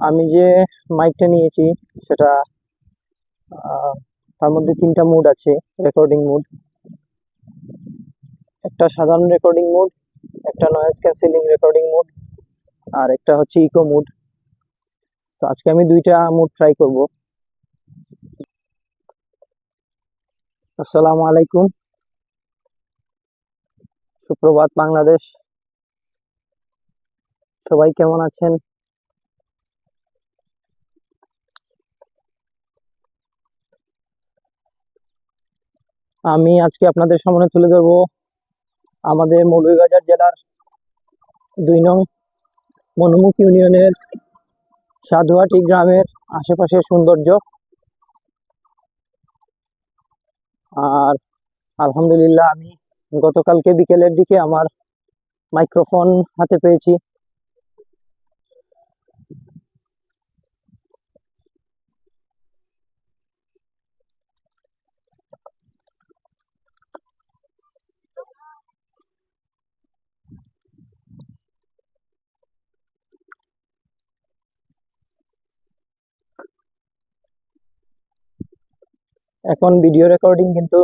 আমি যে মাইকটা নিয়েছি, সেটা তার মধ্যে তিনটা মুড আছে রেকর্ডিং মুড একটা সাধারণ রেকর্ডিং মুড একটা নয়েজ ক্যান্সেলিং রেকর্ডিং মুড আর একটা হচ্ছে ইকো মুড তো আজকে আমি দুইটা মুড ট্রাই করব। আসসালামু আলাইকুম। সুপ্রভাত বাংলাদেশ। সবাই কেমন আছেন? আমি আজকে আপনাদের সামনে তুলে ধরবো আমাদের মৌলভীবাজার জেলার দুই নং মনুমুখ ইউনিয়নের সাধুয়াটি গ্রামের আশেপাশের সৌন্দর্য। আর আলহামদুলিল্লাহ আমি গতকালকে বিকেলের দিকে আমার মাইক্রোফোন হাতে পেয়েছি। এখন ভিডিও রেকর্ডিং কিন্তু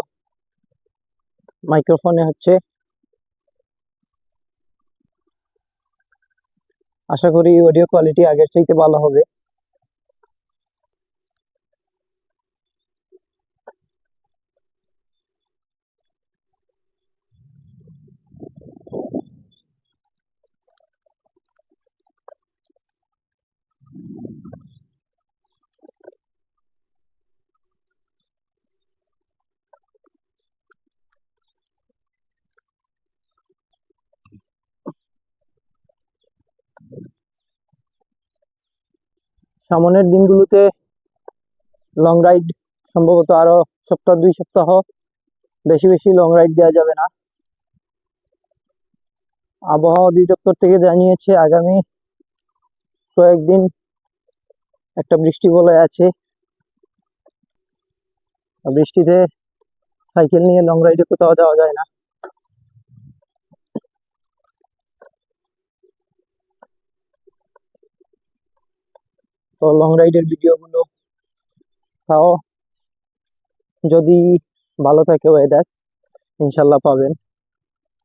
মাইক্রোফোনে হচ্ছে। আশা করি অডিও কোয়ালিটি আগের চাইতে ভালো হবে। সামনের দিনগুলোতে লং রাইড সম্ভবত আরও সপ্তাহ, দুই সপ্তাহ বেশি বেশি লং রাইড দেওয়া যাবে না। আবহাওয়া অধিদপ্তর থেকে জানিয়েছে, আগামী কয়েকদিন একটা বৃষ্টি বলে আছে। বৃষ্টিতে সাইকেল নিয়ে লং রাইডে কোথাও যাওয়া যায় না। তো লং রাইডের ভিডিওগুলো তাও যদি ভালো থাকে ওয়েদার ইনশাল্লাহ পাবেন।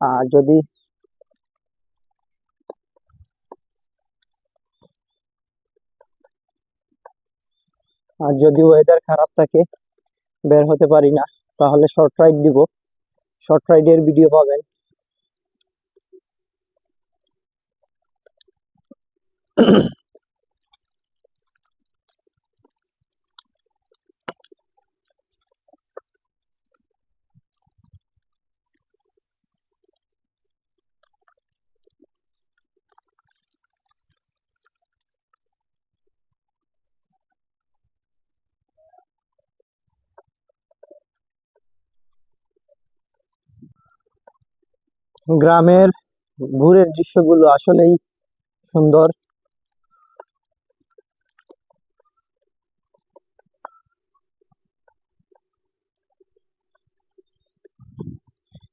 আর যদি আর যদি ওয়েদার খারাপ থাকে, বের হতে পারি না, তাহলে শর্ট রাইড দিব। শর্ট রাইডের ভিডিও পাবেন। গ্রামের ভোরের দৃশ্যগুলো আসলেই সুন্দর।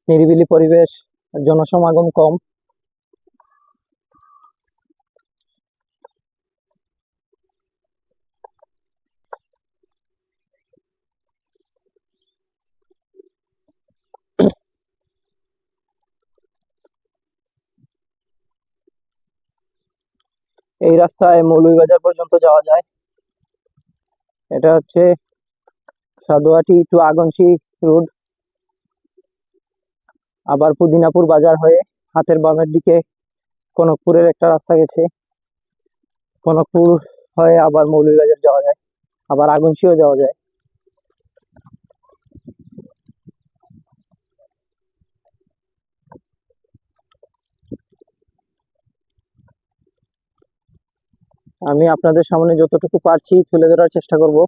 নিরিবিলি পরিবেশ জনসমাগম কম। এই রাস্তায় মৌলভীবাজার পর্যন্ত যাওয়া যায়। এটা হচ্ছে সাদুয়াটি টু আগনশি রোড। আবার পুদিনাপুর বাজার হয়ে হাতের বামের দিকে কনকপুরের একটা রাস্তা গেছে। কনকপুর হয়ে আবার মৌলভীবাজার যাওয়া যায়। আবার আগুনশিও যাওয়া যায়। আমি আপনাদের সামনে যতটুকু পারছি তুলে ধরার চেষ্টা করব।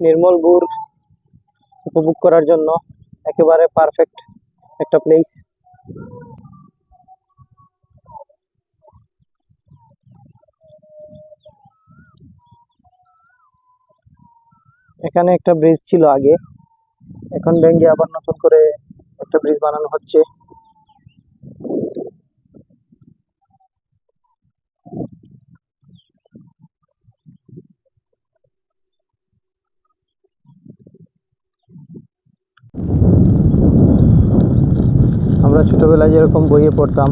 নির্মল বুর উপভোগ করার জন্য একেবারে পারফেক্ট একটা প্লেস এখানে একটা ব্রিজ ছিল আগে, এখন ব্যাঙ্গে আবার নতুন করে একটা ব্রিজ বানানো হচ্ছে আমরা ছোটবেলায় যেরকম বইয়ে পড়তাম,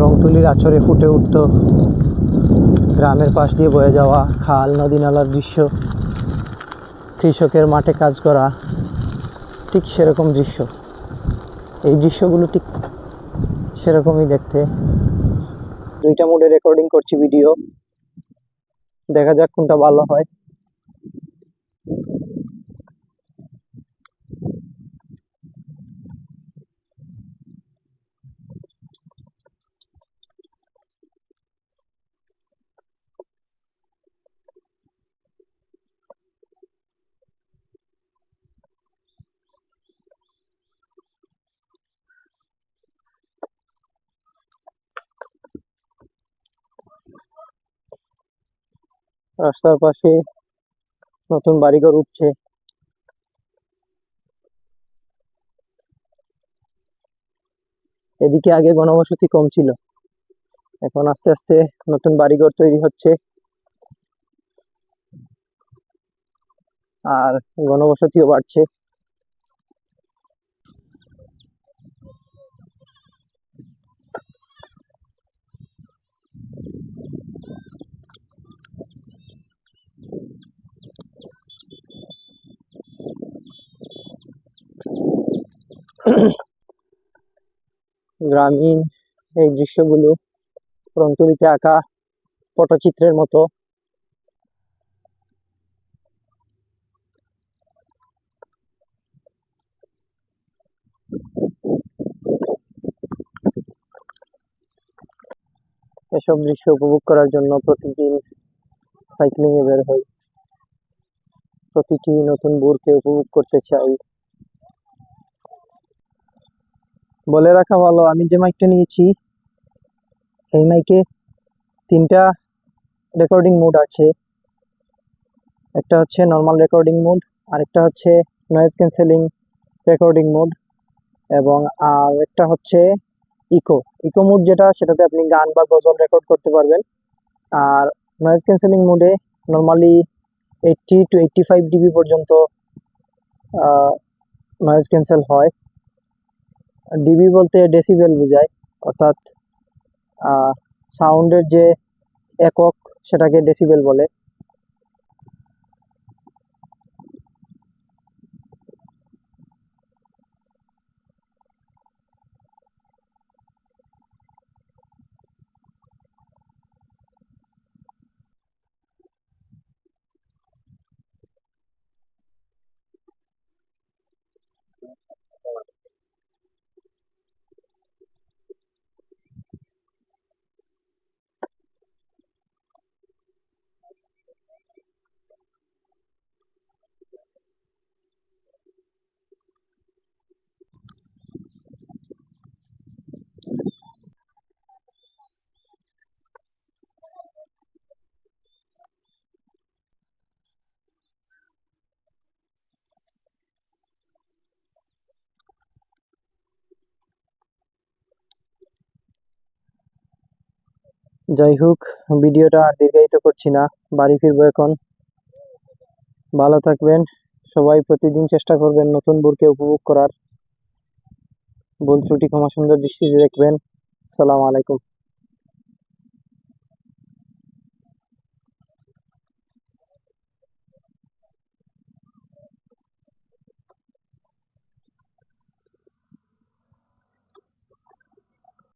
রংতুলির আছরে ফুটে উঠতো, গ্রামের পাশ দিয়ে বয়ে যাওয়া খাল নদী নালার দৃশ্য, কৃষকের মাঠে কাজ করা, ঠিক সেরকম দৃশ্য। এই দৃশ্যগুলো ঠিক সেরকমই দেখতে। দুইটা মোডে রেকর্ডিং করছি ভিডিও দেখা যাক কোনটা ভালো হয়। রাস্তার পাশে নতুন বাড়িঘর উঠছে। এদিকে আগে গণবসতি কম ছিল, এখন আস্তে আস্তে নতুন বাড়িঘর তৈরি হচ্ছে। আর গণবসতিও বাড়ছে। গ্রামীণ এই দৃশ্যগুলো রংতুলিতে আঁকা পটচিত্রের মতো। এসব দৃশ্য উপভোগ করার জন্য প্রতিদিন সাইক্লিং এ বের হই। প্রতিটি নতুন বুরকে উপভোগ করতে চাই। বলে রাখা ভালো। আমি যে মাইকটা নিয়েছি, এই মাইকে তিনটা রেকর্ডিং মোড আছে। একটা হচ্ছে নর্মাল রেকর্ডিং মোড আরেকটা হচ্ছে নয়েজ ক্যান্সেলিং রেকর্ডিং মোড এবং আর একটা হচ্ছে ইকো ইকো মোড যেটা, সেটাতে আপনি গান বা গজল রেকর্ড করতে পারবেন। আর নয়েজ ক্যান্সেলিং মোডে normally eighty two eighty five dB পর্যন্ত নয়েজ ক্যান্সেল হয়। ডিবি বলতে ডেসিবেল বোঝায় অর্থাৎ সাউন্ডের যে একক সেটাকে ডেসিবেল বলে। যাই হোক ভিডিওটা আর দীর্ঘায়িত করছি না। বাড়ি ফিরবো এখন। ভালো থাকবেন। সবাই প্রতিদিন চেষ্টা করবেন নতুন বুরকে উপভোগ করার। ভুল ত্রুটি ক্ষমা সুন্দর দৃষ্টিতে দেখবেন। সালাম আলাইকুম।